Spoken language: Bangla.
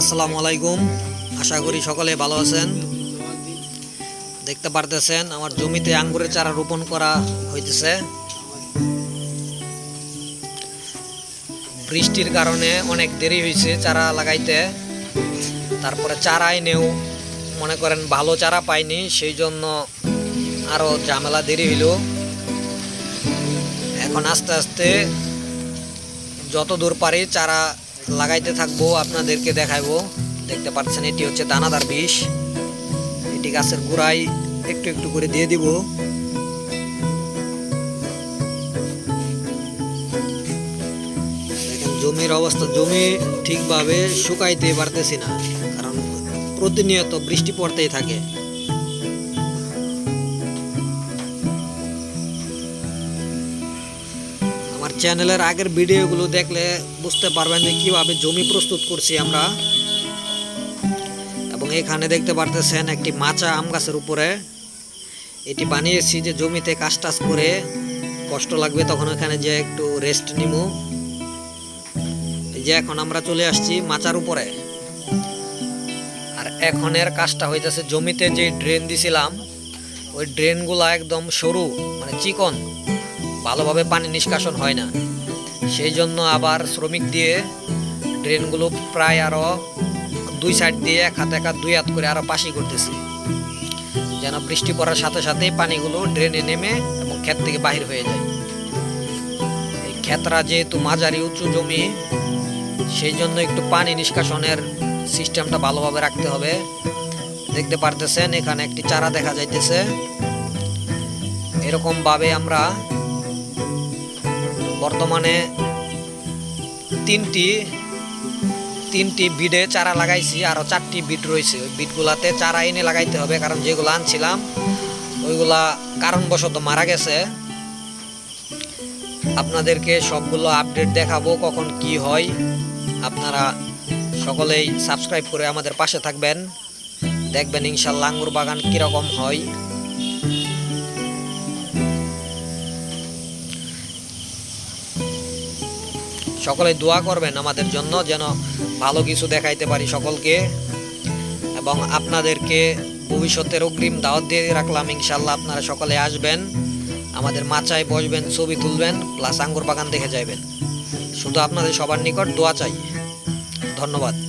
আসসালামু আলাইকুম। আশা করি সকলে ভালো আছেন। দেখতে পারতেছেন, আমার জমিতে আঙ্গুরের চারা রোপণ করা হইতেছে। বৃষ্টির কারণে অনেক দেরি হয়েছে চারা লাগাইতে। তারপরে চারা এনেও মনে করেন ভালো চারা পাইনি, সেই জন্য আরও ঝামেলা দেরি হইল। এখন আস্তে আস্তে যত দূর পারি চারা লাগাইতে থাকব, আপনাদেরকে দেখাইবো। দেখতে পাচ্ছেন, এটি হচ্ছে দানাদার বিষ। এটি গাছের গোড়ায় একটু একটু করে দিয়ে দিব। জমির অবস্থা, জমি ঠিকভাবে শুকাইতে পারতেছি না, কারণ প্রতিনিয়ত বৃষ্টি পড়তেই থাকে। আমার চ্যানেলের আগের ভিডিওগুলো দেখলে বুঝতে পারবেন যে কীভাবে জমি প্রস্তুত করছি আমরা। এবং এখানে দেখতে পারতেছেন একটি মাচা আম গাছের উপরে। এটি বানিয়েছি যে জমিতে কাজ টাজ করে কষ্ট লাগবে তখন এখানে যে একটু রেস্ট নিব যে এখন আমরা চলে আসছি মাচার উপরে। আর এখনের কাজটা হইতেছে জমিতে যে ড্রেন দিছিলাম, ওই ড্রেনগুলা একদম সরু মানে চিকন। ভালোভাবে পানি নিষ্কাশন হয় না। সেই জন্য আবার শ্রমিক দিয়ে ড্রেনগুলো প্রায় আরও দুই সাইড দিয়ে এক হাত এক হাত, দুই হাত করে আরও পাশি করতেছে। যেন বৃষ্টি পড়ার সাথে সাথেই পানিগুলো ড্রেনে নেমে এবং ক্ষেত থেকে বাহির হয়ে যায়। এই ক্ষেতরা যেহেতু মাঝারি, উঁচু জমি, সেই জন্য একটু পানি নিষ্কাশনের সিস্টেমটা ভালোভাবে রাখতে হবে। দেখতে পারতেছেন, এখানে একটি চারা দেখা যাইতেছে। এরকম ভাবে আমরা বর্তমানে তিনটি তিনটি বিডে চারা লাগাইছি আরও চারটি বিট রয়েছে। ওই বিটগুলাতে চারা এনে লাগাইতে হবে, কারণ যেগুলো আনছিলাম, ওইগুলা কারণবশত মারা গেছে। আপনাদেরকে সবগুলো আপডেট দেখাবো কখন কি হয়। আপনারা সকলেই সাবস্ক্রাইব করে আমাদের পাশে থাকবেন। দেখবেন ইনশাল্লাহ আঙ্গুর বাগান কীরকম হয়। সকলে দোয়া করবেন আমাদের জন্য যেন ভালো কিছু দেখাইতে পারি সকলকে। এবং আপনাদেরকে ভবিষ্যতের অগ্রিম দাওয়াত দিয়ে রাখলাম ইনশাল্লাহ আপনারা সকলে আসবেন, আমাদের মাচায় বসবেন, ছবি তুলবেন প্লাস আঙ্গুর বাগান দেখে যাবেন শুধু আপনাদের সবার নিকট দোয়া চাই। ধন্যবাদ।